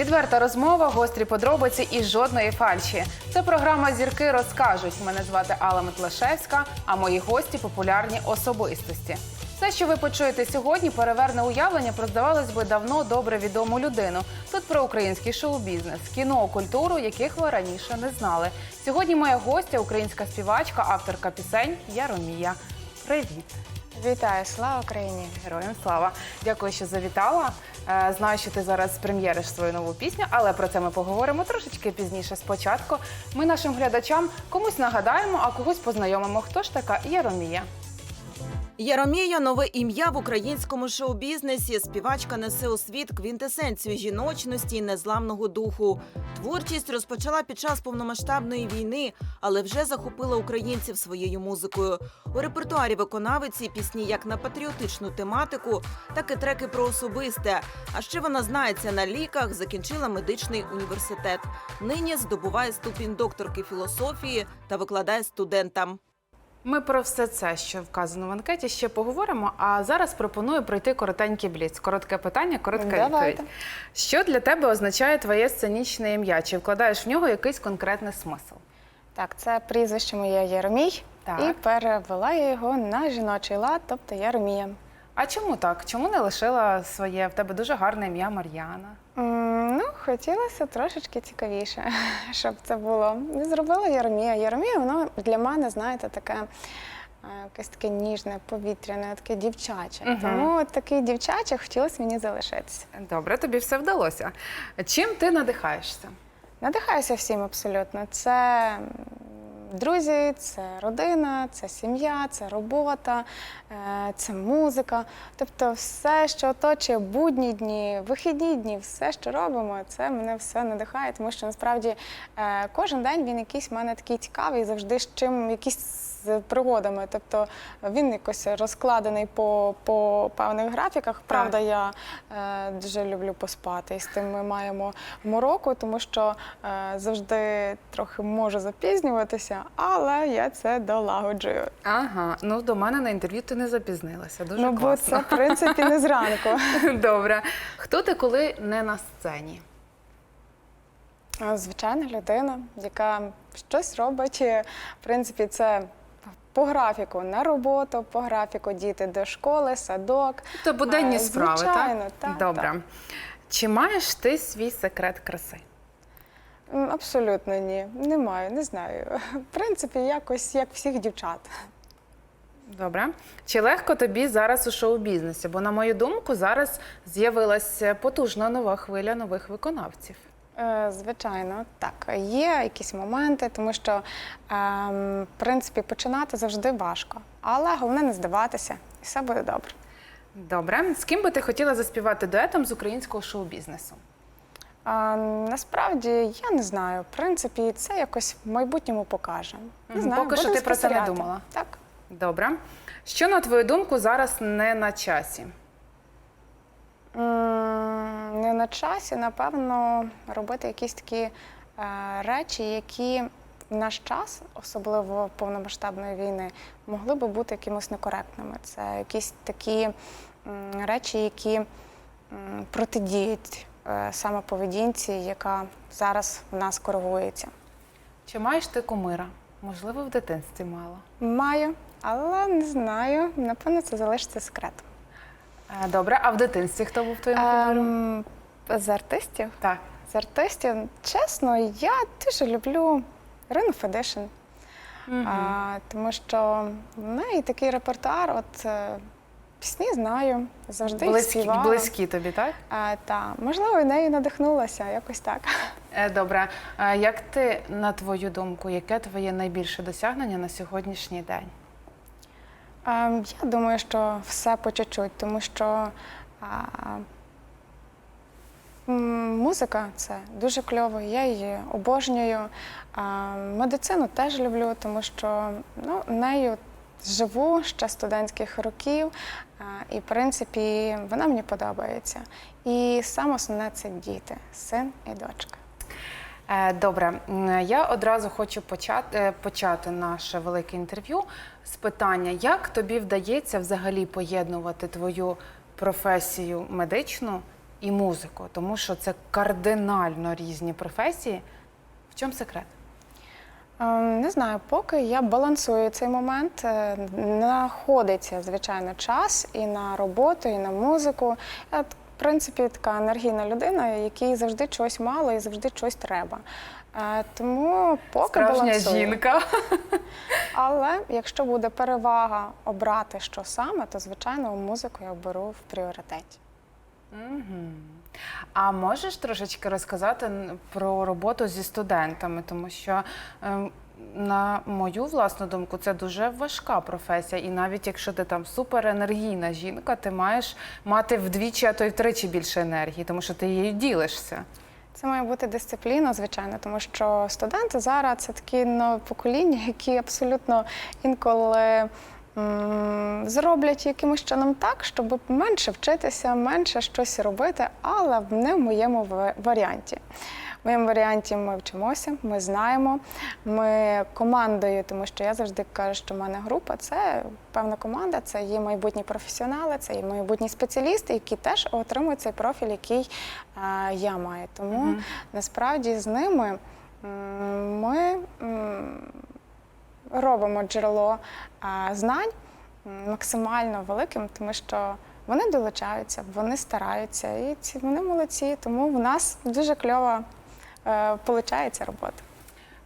Відверта розмова, гострі подробиці і жодної фальші. Це програма Зірки розкажуть. Мене звати Алла Метлашевська, а мої гості популярні особистості. Все, що ви почуєте сьогодні, переверне уявлення про здавалось би давно добре відому людину. Тут про український шоу-бізнес, кіно, культуру, яких ви раніше не знали. Сьогодні моя гостя, українська співачка, авторка пісень Яромія. Привіт! Вітаю, слава Україні! Героям слава! Дякую, що завітала. Е, Знаю, що ти зараз прем'єриш свою нову пісню, але про це ми поговоримо трошечки пізніше. Спочатку ми нашим глядачам комусь нагадаємо, а когось познайомимо. Хто ж така Яромія? Яромія нове ім'я в українському шоу-бізнесі. Співачка несе у світ квінтесенцію жіночності і незламного духу. Творчість розпочала під час повномасштабної війни, але вже захопила українців своєю музикою. У репертуарі виконавиці пісні як на патріотичну тематику, так і треки про особисте. А ще вона знається на ліках, закінчила медичний університет. Нині здобуває ступінь докторки філософії та викладає студентам. Ми про все це, що вказано в анкеті, ще поговоримо. А зараз пропоную пройти коротенький бліц. Коротке питання, коротка відповідь. Що для тебе означає твоє сценічне ім'я? Чи вкладаєш в нього якийсь конкретний смисл? Так, це прізвище моє Єромій, Так. і перевела я його на жіночий лад, тобто Яромія. А чому так? Чому не лишила своє? В тебе дуже гарне ім'я Мар'яна. Ну, хотілося трошечки цікавіше, щоб це було. Зробила Яромія. Яромія, воно для мене, знаєте, таке. е, Якесь таке ніжне, повітряне, таке дівчаче. Мгм. Тому такий дівчаче хотілося мені залишитися. Добре, тобі все вдалося. Чим ти надихаєшся? Надихаюся всім абсолютно. Це друзі, це родина, це сім'я, це робота, е, це музика. Тобто, все, що оточує будні дні, вихідні дні, все, що робимо, це мене все надихає, тому що насправді е, кожен день він якийсь в мене такий цікавий, завжди з чим якісь. З пригодами, тобто він якось розкладений по, по певних графіках. Правда, я е, дуже люблю поспати. І з тим ми маємо мороку, тому що е, завжди трохи можу запізнюватися, але я це долагоджую. Ага, ну до мене на інтерв'ю ти не запізнилася. Дуже ну, бо це, в принципі, не зранку. Добре. Хто ти, коли не на сцені? Звичайна людина, яка щось робить. В принципі, це по графіку на роботу, по графіку діти до школи, садок. Тобто буденні Е, справи, звичайно, так? так, Добре. так. Чи маєш ти свій секрет краси? Абсолютно ні. Не маю, не знаю. В принципі, якось як всіх дівчат. Добре. Чи легко тобі зараз у шоу-бізнесі? Бо, на мою думку, зараз з'явилася потужна нова хвиля нових виконавців. Е, Звичайно, так. Є якісь моменти, тому що ем, в принципі починати завжди важко. Але головне не здаватися, і все буде добре. Добре. З ким би ти хотіла заспівати дуетом з українського шоу-бізнесу? А, насправді я не знаю. В принципі, це якось в майбутньому покаже. Не знаю, Поки що ти про це не думала? Так. Добре. Що, на твою думку, зараз не на часі? Не на часі, напевно, робити якісь такі е, речі, які в наш час, особливо повномасштабної війни, могли би бути якимось некоректними. Це якісь такі речі, які протидіють е, саме поведінці, яка зараз в нас коригується. Чи маєш ти кумира? Можливо, в дитинстві мало. Маю, але не знаю. Напевно, це залишиться секретом. Е, Добре, а в дитинстві хто був твоїм кумиром? Ем, з артистів. Так. З артистів, чесно, я дуже люблю Ірину Федишин, а, тому що в неї такий репертуар, от е, пісні знаю, завжди їх Близькі, співала. близькі тобі, так? А, та, можливо, і нею надихнулася, якось так. Е, Добре. Е, Як ти, на твою думку, яке твоє найбільше досягнення на сьогоднішній день? Я думаю, що все по чуть-чуть, тому що музика це дуже кльово, я її обожнюю. Медицину теж люблю, тому що ну, нею живу ще студентських років, і в принципі вона мені подобається. І саме основне це діти, син і дочка. Е, Добре, я одразу хочу почати, е, почати наше велике інтерв'ю з питання, як тобі вдається взагалі поєднувати твою професію медичну і музику? Тому що це кардинально різні професії. В чому секрет? Ем, Не знаю, поки я балансую цей момент. Е, Знаходиться, звичайно, час і на роботу, і на музику. Я, принципі, така енергійна людина, якій завжди чогось мало і завжди чогось треба. Е, Тому поки Справжня балансую. жінка. Але якщо буде перевага обрати, що саме, то звичайно музику я оберу в пріоритеті. Мгм. А можеш трошечки розказати про роботу зі студентами, тому що, ем, на мою власну думку, це дуже важка професія. І навіть якщо ти там суперенергійна жінка, ти маєш мати вдвічі, а то й втричі більше енергії, тому що ти її ділишся. Це має бути дисципліна, звичайно, тому що студенти зараз це такі нове покоління, які абсолютно інколи зроблять якимось чином так, щоб менше вчитися, менше щось робити, але не в моєму варіанті. В моєму варіанті ми вчимося, ми знаємо, ми командою, тому що я завжди кажу, що в мене група це певна команда, це є майбутні професіонали, це є майбутні спеціалісти, які теж отримують цей профіль, який е, я маю. Тому Мгм. насправді з ними ми робимо джерело е, знань максимально великим, тому що вони долучаються, вони стараються, і ці вони молодці. Тому в нас дуже кльова получається робота.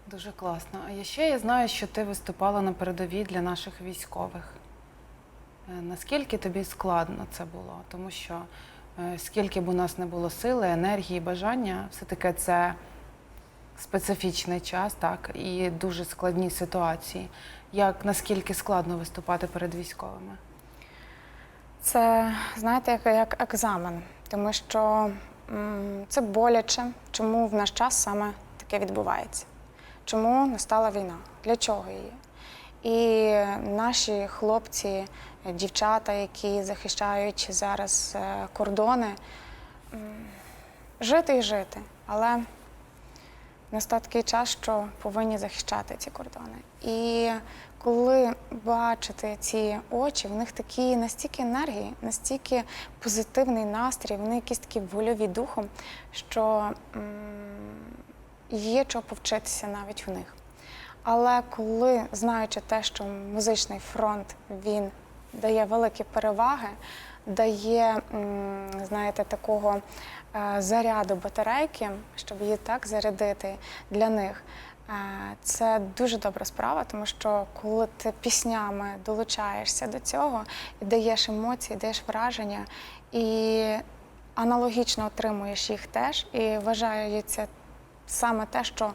Дуже класно. А ще я знаю, що ти виступала на передовій для наших військових. Е, Наскільки тобі складно це було? Тому що е, скільки б у нас не було сили, енергії, бажання, все-таки це специфічний час, так, і дуже складні ситуації. Як наскільки складно виступати перед військовими? Це знаєте, як, як екзамен, тому що це боляче. Чому в наш час саме таке відбувається? Чому настала війна? Для чого її? І наші хлопці, дівчата, які захищають зараз е, кордони, жити і жити. Але настав такий час, що повинні захищати ці кордони. І коли бачите ці очі, в них такі настільки енергії, настільки позитивний настрій, вони якісь такі вольові духом, що є чого повчитися навіть у них. Але коли, знаючи те, що музичний фронт він дає великі переваги, дає, знаєте, такого е, заряду батарейки, щоб її так зарядити для них. Це дуже добра справа, тому що коли ти піснями долучаєшся до цього даєш емоції, даєш враження, і аналогічно отримуєш їх теж, і вважається саме те, що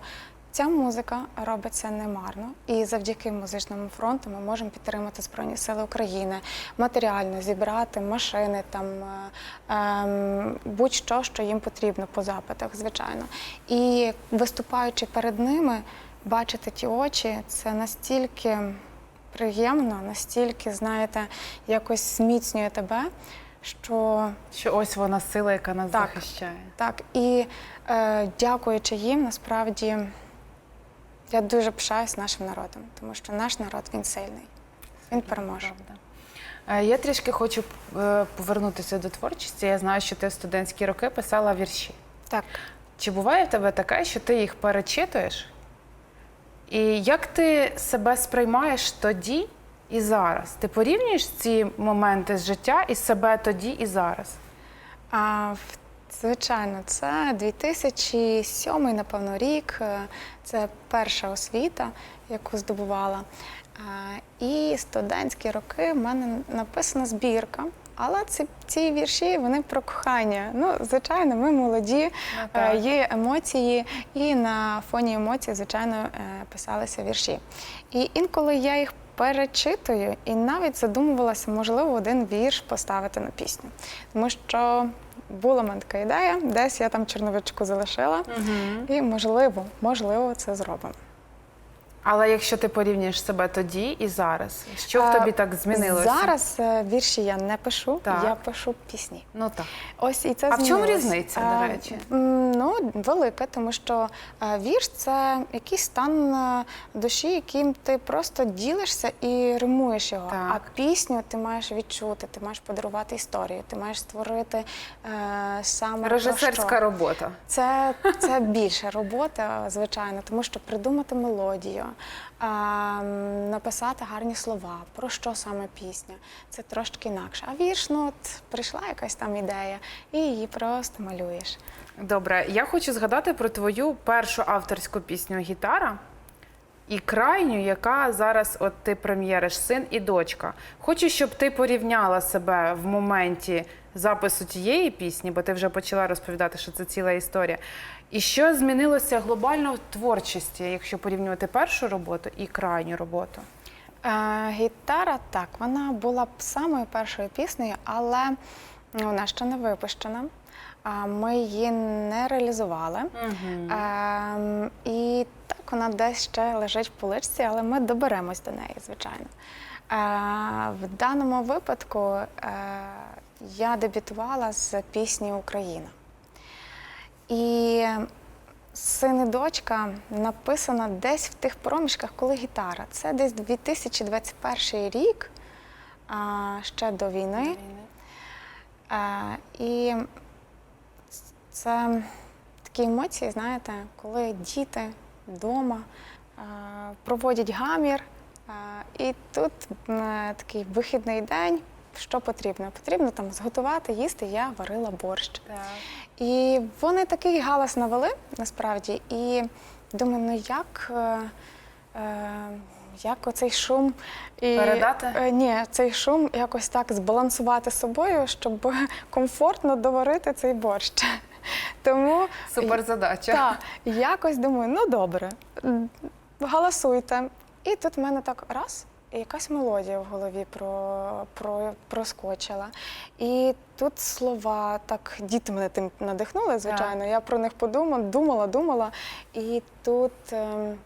Ця музика робиться немарно, і завдяки музичному фронту ми можемо підтримати Збройні Сили України, матеріально зібрати машини, там е, ем, будь-що, що їм потрібно по запитах, звичайно. І виступаючи перед ними, бачити ті очі, це настільки приємно, настільки, знаєте, якось зміцнює тебе, що Що ось вона сила, яка нас Так. захищає. так, і е, дякуючи їм, насправді я дуже пишаюсь нашим народом, тому що наш народ він сильний, він переможе. Е, Я трішки хочу е, повернутися до творчості. Я знаю, що ти в студентські роки писала вірші. Так. Чи буває в тебе таке, що ти їх перечитуєш? І як ти себе сприймаєш тоді і зараз? Ти порівнюєш ці моменти з життя і себе тоді і зараз? А, в- звичайно, це 2007, напевно, рік. Е, Це перша освіта, яку здобувала. І студентські роки в мене написана збірка. Але ці, ці вірші вони про кохання. Ну, звичайно, ми молоді, так. е, є емоції, і на фоні емоцій, звичайно, е, писалися вірші. І інколи я їх перечитую і навіть задумувалася, можливо, один вірш поставити на пісню. Тому що була мене така ідея, десь я там черновичку залишила, і можливо, можливо, це зробимо. Але якщо ти порівнюєш себе тоді і зараз, що в тобі так змінилося? Зараз е, вірші я не пишу, Так. я пишу пісні. Ну так. Ось і це А в чому змінилось. різниця, до А, речі? м, Ну, велика, тому що е, вірш це якийсь стан е, душі, яким ти просто ділишся і римуєш його. Так. А пісню ти маєш відчути, ти маєш подарувати історію, ти маєш створити е, саме про Режисерська що. робота. Це, це більша робота, звичайно, тому що придумати мелодію, написати гарні слова, про що саме пісня, це трошки інакше. А вірш, ну от прийшла якась там ідея, і її просто малюєш. Добре, я хочу згадати про твою першу авторську пісню Гітара і крайню, яка зараз от ти прем'єриш син і дочка. Хочу, щоб ти порівняла себе в моменті запису тієї пісні, бо ти вже почала розповідати, що це ціла історія. І що змінилося глобально в творчості, якщо порівнювати першу роботу і крайню роботу? Е, гітара, так, вона була б самою першою піснею, але вона ще не випущена. Ми її не реалізували. Ем, і так, вона десь ще лежить в поличці, але ми доберемось до неї, звичайно. Е, в даному випадку е, я дебютувала з пісні Україна. І син і дочка написана десь в тих проміжках, коли гітара. Це десь 2021 рік, ще до війни. І це такі емоції, знаєте, коли діти вдома проводять гамір, і тут такий вихідний день. Що потрібно? Потрібно там зготувати, їсти. Я варила борщ. І вони такий галас навели насправді. І думаю, ну як, е, е, як оцей шум і, Передати? Е, ні, цей шум якось так збалансувати з собою, щоб комфортно доварити цей борщ. Тому Супер задача. так, якось думаю, ну добре, галасуйте. І тут в мене так раз. Якась мелодія в голові про, про, проскочила. І тут слова, так діти мене тим надихнули, звичайно. Я про них подумала, думала, думала. І тут ем,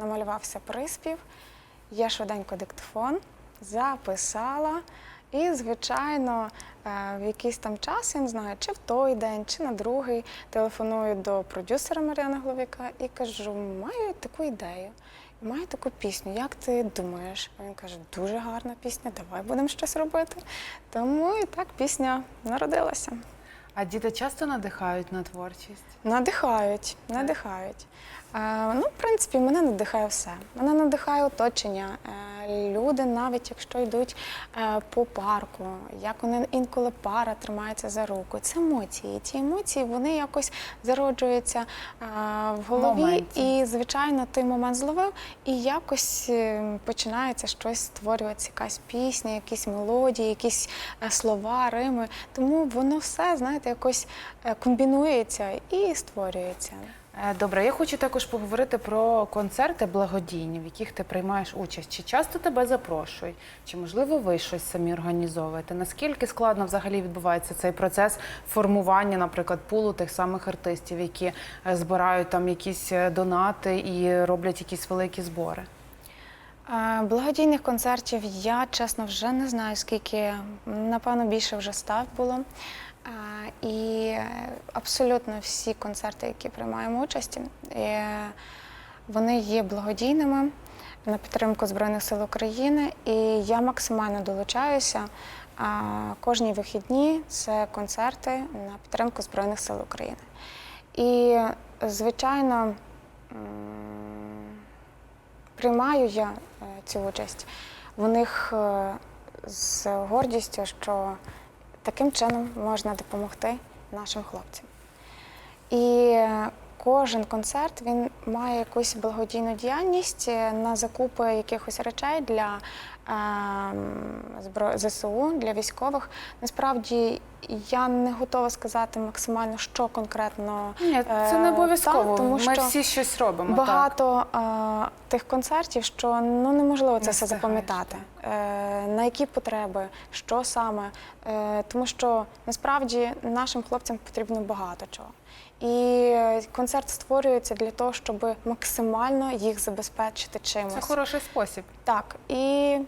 намалювався приспів. Я швиденько диктофон записала. І, звичайно, е, в якийсь там час, я не знаю, чи в той день, чи на другий, телефоную до продюсера Мар'яна Гловіка і кажу: маю таку ідею, маю таку пісню. Як ти думаєш? А він каже, дуже гарна пісня, давай будемо щось робити. Тому і так пісня народилася. А діти часто надихають на творчість? Надихають, надихають. Е, ну, в принципі, мене надихає все. Мене надихає оточення. Е, люди, навіть якщо йдуть е, по парку, як вони інколи пара тримається за руку. Це емоції. Ці емоції вони якось зароджуються е, в голові. Моменті. І, звичайно, той момент зловив, і якось е, починається щось створюватися, якась пісня, якісь мелодії, якісь е, слова, рими. Тому воно все, знаєте, якось е, комбінується і створюється. Е, Добре, я хочу також поговорити про концерти благодійні, в яких ти приймаєш участь. Чи часто тебе запрошують? Чи можливо ви щось самі організовуєте? Наскільки складно взагалі відбувається цей процес формування, наприклад, пулу тих самих артистів, які е, збирають там якісь е, донати і роблять якісь великі збори? Благодійних концертів я чесно вже не знаю, скільки, напевно, більше вже став було. І абсолютно всі концерти, які приймаємо участь, е, вони є благодійними на підтримку Збройних сил України. І я максимально долучаюся. Кожні вихідні це концерти на підтримку Збройних сил України. І, звичайно, приймаю я е, цю участь в них е, з гордістю, що таким чином можна допомогти нашим хлопцям. І е, кожен концерт він має якусь благодійну діяльність на закупи якихось речей для ЗСУ, для військових. Насправді я не готова сказати максимально, що конкретно Ні, це Е, не обов'язково. так, тому Ми всі щось робимо. багато е, тих концертів, що ну неможливо це Не все запам'ятати. е, на які потреби, що саме. Тому що насправді нашим хлопцям потрібно багато чого. І концерт створюється для того, щоб максимально їх забезпечити чимось. Це хороший спосіб. Так, і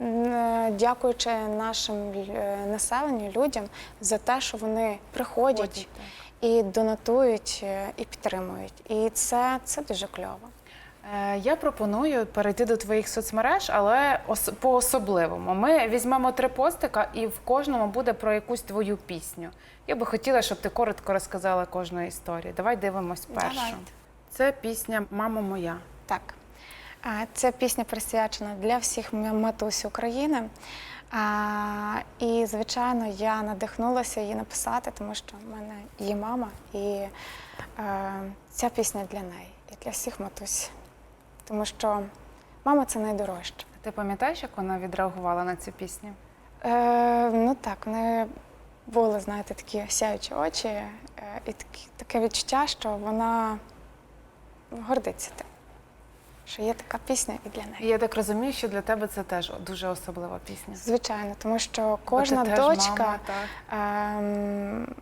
е, дякуючи нашим е, населенню, людям за те, що вони приходять Ходять, і донатують, е, і підтримують. І це, це дуже кльово. Е, Я пропоную перейти до твоїх соцмереж, але по-особливому. Ми візьмемо три постика, і в кожному буде про якусь твою пісню. Я би хотіла, щоб ти коротко розказала кожну історію. Давай дивимось першу. Давайте. Це пісня Мамо моя. Так. Ця пісня присвячена для всіх матусь України. І, звичайно, я надихнулася її написати, тому що в мене є мама, і е, ця пісня для неї і для всіх матусь. Тому що мама це найдорожче. Ти пам'ятаєш, як вона відреагувала на цю пісню? Е, ну так, вони були, знаєте, такі сяючі очі, е, і такі, таке відчуття, що вона гордиться тим, що є така пісня і для неї. Я так розумію, що для тебе це теж дуже особлива пісня. Звичайно, тому що Бо ти кожна теж дочка, мама, так. ем,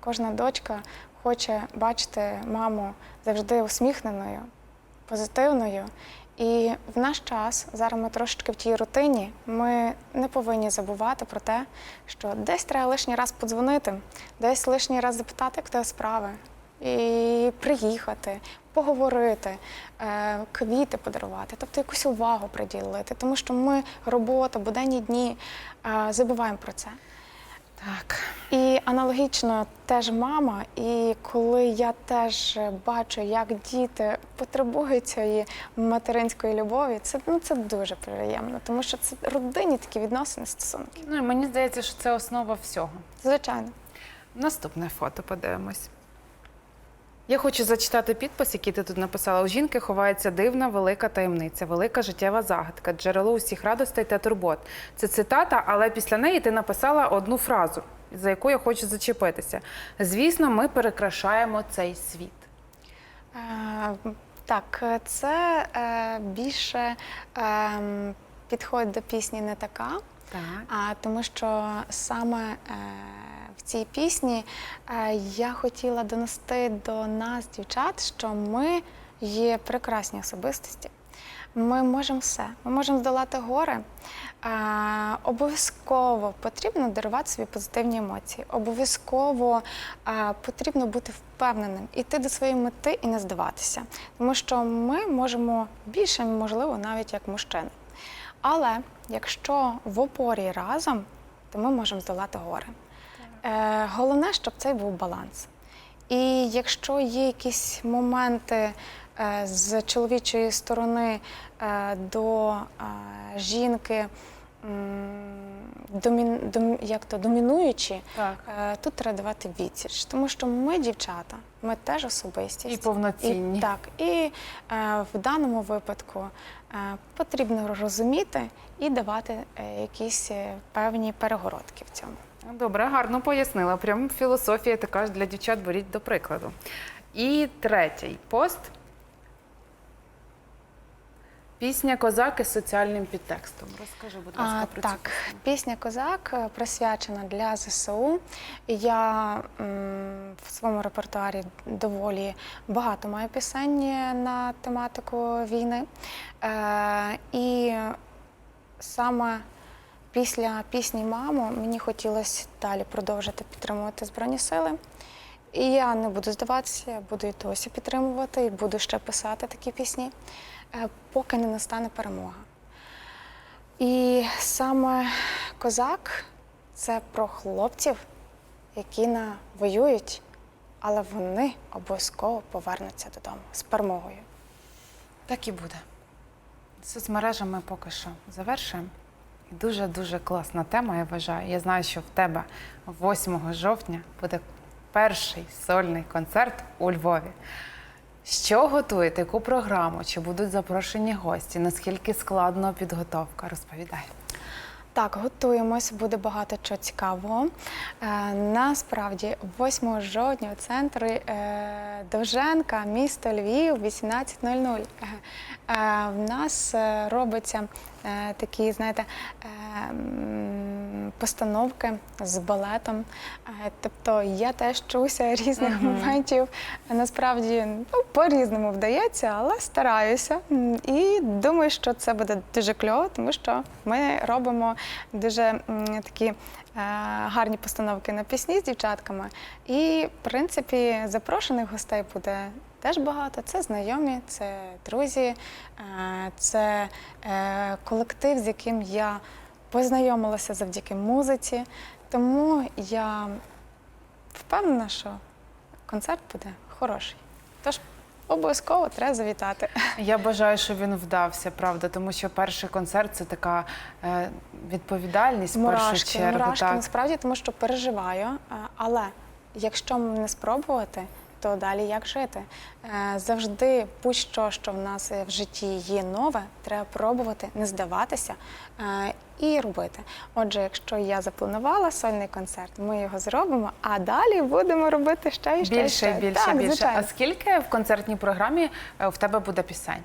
кожна дочка хоче бачити маму завжди усміхненою, позитивною. І в наш час зараз ми трошечки в тій рутині. Ми не повинні забувати про те, що десь треба лишній раз подзвонити, десь лишній раз запитати, як тебе справи, і приїхати, поговорити, е, квіти подарувати, тобто якусь увагу приділити, тому що ми робота, буденні дні е, забуваємо про це. Так. І аналогічно теж мама, і коли я теж бачу, як діти потребують цієї материнської любові, це ну це дуже приємно, тому що це родинні такі відносини, стосунки. Ну і мені здається, що це основа всього. Звичайно. Наступне фото подивимось. Я хочу зачитати підпис, який ти тут написала. У жінки ховається дивна велика таємниця, велика життєва загадка, джерело усіх радостей та турбот. Це цитата, але після неї ти написала одну фразу, за яку я хочу зачепитися. Звісно, ми перекрашаємо цей світ. Е, так, це е, більше е, підходить до пісні не така. Так. А тому що саме е, в цій пісні е, я хотіла донести до нас, дівчат, що ми є прекрасні особистості. Ми можемо все, ми можемо здолати гори. Е, обов'язково потрібно дарувати собі позитивні емоції. Обов'язково е, потрібно бути впевненим, іти до своєї мети і не здаватися. Тому що ми можемо більше, можливо, навіть як мужчини. Але якщо в опорі разом, то ми можемо здолати гори. Е, головне, щоб цей був баланс. І якщо є якісь моменти е, з чоловічої сторони е, до е, жінки, домін, дом, як то, домінуючі, Так. е, тут треба давати відсіч. Тому що ми, дівчата, ми теж особистість. І повноцінні. І, так, і е, в даному випадку е, потрібно розуміти і давати е, якісь певні перегородки в цьому. Добре, гарно пояснила. Прям філософія така ж для дівчат беріть до прикладу. І третій пост. Пісня Козаки з соціальним підтекстом. Розкажи, будь ласка, про цю так, пісню. пісня Козак присвячена для ЗСУ. Я м, в своєму репертуарі доволі багато маю пісень на тематику війни. Е, і саме після пісні Мамо мені хотілося далі продовжити підтримувати Збройні Сили. І я не буду здаватися, я буду і досі підтримувати, і буду ще писати такі пісні, е, поки не настане перемога. І саме козак це про хлопців, які на воюють, але вони обов'язково повернуться додому з перемогою. Так і буде. Соцмережами поки що завершуємо. Дуже-дуже класна тема, я вважаю. Я знаю, що в тебе 8 жовтня буде перший сольний концерт у Львові. Що готуєте? Яку програму? Чи будуть запрошені гості? Наскільки складна підготовка? Розповідай. Так, готуємось, буде багато чого цікавого. Е, насправді, 8 жовтня у центрі е, Довженка, місто Львів, 18.00. Е, е, в нас е, робиться е, такі, знаєте, е, постановки з балетом. Е, тобто я теж вчуся різних Мгм. моментів. Насправді ну, по-різному вдається, але стараюся. І думаю, що це буде дуже кльово, тому що ми робимо дуже такі е, гарні постановки на пісні з дівчатками. І, в принципі, запрошених гостей буде теж багато. Це знайомі, це друзі, е, це колектив, з яким я познайомилася завдяки музиці. Тому я впевнена, що концерт буде хороший. Тож обов'язково треба завітати. Я бажаю, щоб він вдався, правда, тому що перший концерт це така е, відповідальність в першу чергу. мурашки так. насправді, тому що переживаю. е, Але якщо не спробувати, то далі як жити? Е, Завжди будь-що, що в нас в житті є нове, треба пробувати, не здаватися е, і робити. Отже, якщо я запланувала сольний концерт, ми його зробимо, а далі будемо робити ще і ще. Більше, ще. більше, так, більше. Звичайно. А скільки в концертній програмі е, в тебе буде пісень?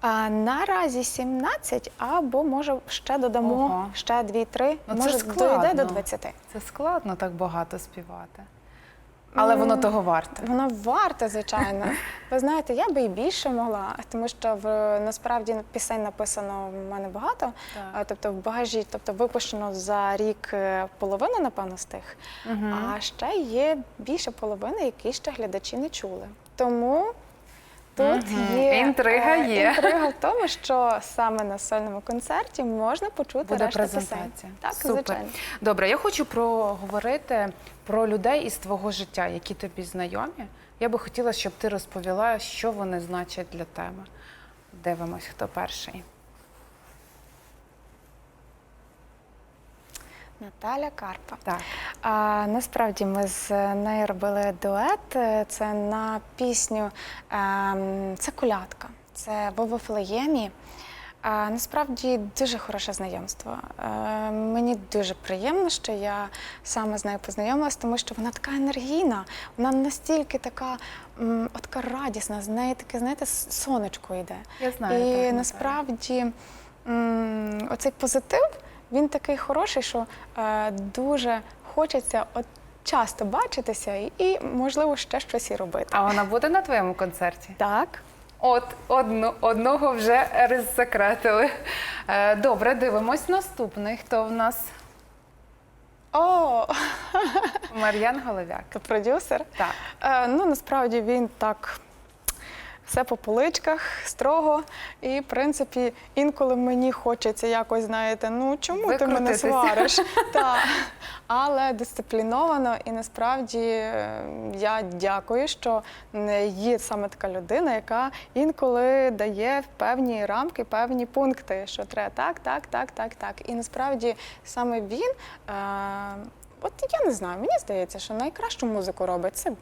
А, наразі 17, або може ще додамо Ого. ще 2-3, Ну, може складно. дойде до 20. Це складно так багато співати. Але воно того варте. Воно варте, звичайно. Ви знаєте, я би і більше могла, тому що в насправді пісень написано в мене багато. Так. Тобто в багажі, тобто випущено за рік половину, напевно, з тих. Угу. А ще є більше половини, які ще глядачі не чули. Тому тут Мгм. є Інтрига е, є. інтрига в тому, що саме на сольному концерті можна почути Буде решту презентація. пісень. Так, Супер. звичайно. Добре, я хочу проговорити про людей із твого життя, які тобі знайомі. Я би хотіла, щоб ти розповіла, що вони значать для тебе. Дивимось, хто перший. Наталя Карпа. Так. А, насправді ми з нею робили дует. Е, Це на пісню ем, це колядка. Це в Вифлеємі. А, насправді дуже хороше знайомство. Е, мені дуже приємно, що я саме з нею познайомилась, тому що вона така енергійна, вона настільки така, м, от така радісна, з неї таке, знаєте, сонечко йде. Я знаю. І так, насправді м, оцей позитив він такий хороший, що е, дуже хочеться от часто бачитися і, і, можливо, ще щось і робити. А вона буде на твоєму концерті? Так. От одну, одного вже розсекретили. Е, Добре, дивимось наступний. Хто в нас? О, Мар'ян Головяк. продюсер. Так. Е, ну, насправді він так. Все по поличках, строго. І, в принципі, інколи мені хочеться якось, знаєте, ну чому ти мене свариш? Так. Але дисципліновано, і насправді е, я дякую, що є саме така людина, яка інколи дає певні рамки, певні пункти, що треба так, так, так, так, так. І насправді саме він. Е, От я не знаю, мені здається, що найкращу музику робить це е,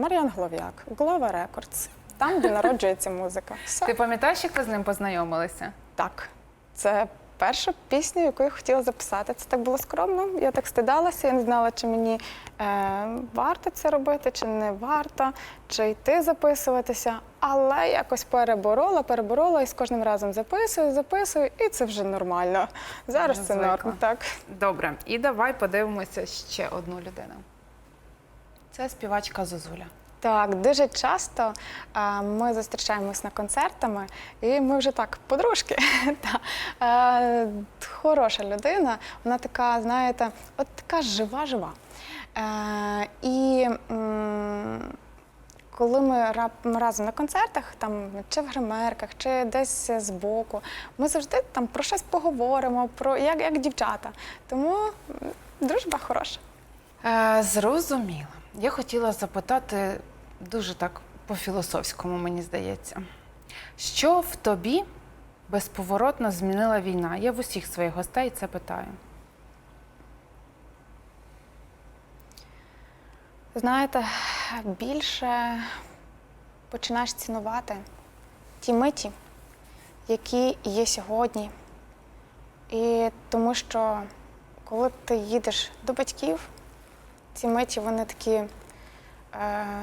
Мар'ян Голов'як, Глова Рекордс. Там, де народжується музика. Все. Ти пам'ятаєш, як ви з ним познайомилися? Так, це перша пісня, яку я хотіла записати. Це так було скромно. Я так стидалася, я не знала, чи мені е, варто це робити, чи не варто, чи йти записуватися. Але якось переборола, переборола і з кожним разом записую, записую, і це вже нормально. Зараз це звикла. норм. Так. Добре, і давай подивимося ще одну людину. Це співачка Зозуля. Так, дуже часто е, ми зустрічаємось на концертами, і ми вже так, подружки. Та. Е, Хороша людина, вона така, знаєте, от така жива-жива. Е, І коли ми разом на концертах, там чи в гримерках, чи десь збоку, ми завжди там про щось поговоримо, про як, як дівчата. Тому дружба хороша. Е, зрозуміла. Я хотіла запитати дуже так по-філософському, мені здається. Що в тобі безповоротно змінила війна? Я в усіх своїх гостей це питаю. Знаєте, більше починаєш цінувати ті миті, які є сьогодні. І тому що коли ти їдеш до батьків, ці миті вони такі е,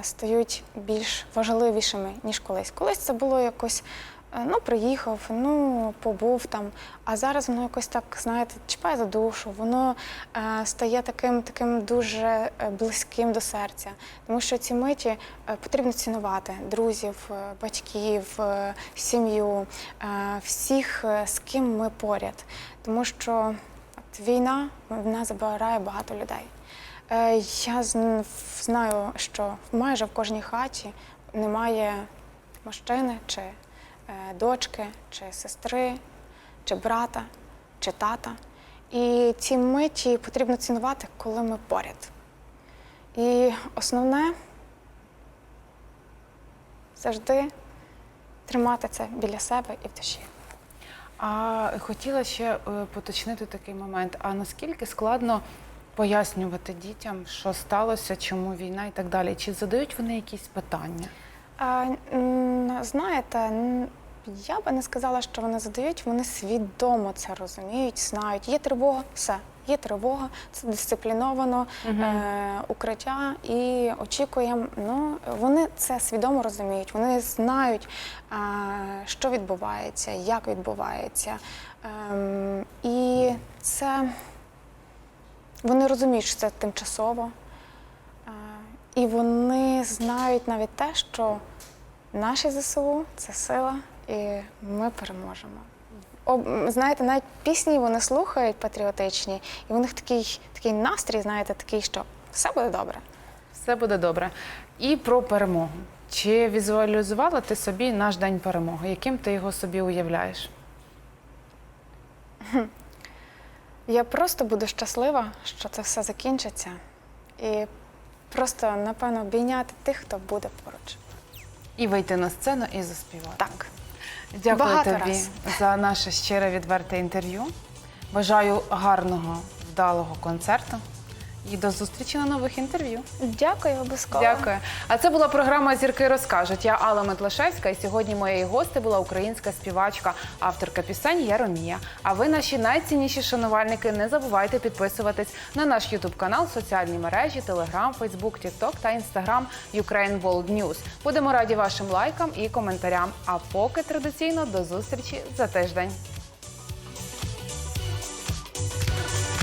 стають більш важливішими, ніж колись. Колись це було якось, е, ну, приїхав, ну, побув там. А зараз воно якось так, знаєте, чіпає за душу, воно е, стає таким, таким дуже е, близьким до серця. Тому що ці миті е, потрібно цінувати друзів, е, батьків, е, сім'ю, е, всіх, е, з ким ми поряд. Тому що війна вона забирає багато людей. Е, Я знаю, що майже в кожній хаті немає мужчини, чи е, дочки, чи сестри, чи брата, чи тата. І ці миті потрібно цінувати, коли ми поряд. І основне завжди тримати це біля себе і в душі. А хотіла ще е, поточнити такий момент: а наскільки складно пояснювати дітям, що сталося, чому війна і так далі? Чи задають вони якісь питання? А, знаєте, я би не сказала, що вони задають, вони свідомо це розуміють, знають. Є тривога, все. Є тривога, це дисципліновано е, укриття і очікуємо. Ну вони це свідомо розуміють. Вони знають, е, що відбувається, як відбувається. Ем, і це вони розуміють, що це тимчасово. І вони знають навіть те, що наші ЗСУ це сила, і ми переможемо. Знаєте, навіть пісні вони слухають патріотичні, і у них такий, такий настрій, знаєте, такий, що все буде добре. Все буде добре. І про перемогу. Чи візуалізувала ти собі наш день перемоги? Яким ти його собі уявляєш? Я просто буду щаслива, що це все закінчиться, і просто, напевно, обійняти тих, хто буде поруч. І вийти на сцену і заспівати. Так. Дякую Багато тобі раз. за наше щире відверте інтерв'ю. Бажаю гарного, вдалого концерту і до зустрічі на нових інтерв'ю. Дякую, обов'язково. Дякую. А це була програма Зірки розкажуть. Я Алла Метлашевська, і сьогодні моєю гости була українська співачка, авторка пісень Яромія. А ви, наші найцінніші шанувальники, не забувайте підписуватись на наш Ютуб канал, соціальні мережі, Телеграм, Фейсбук, Тікток та Інстаграм Ukraine World News. Будемо раді вашим лайкам і коментарям. А поки традиційно до зустрічі за тиждень.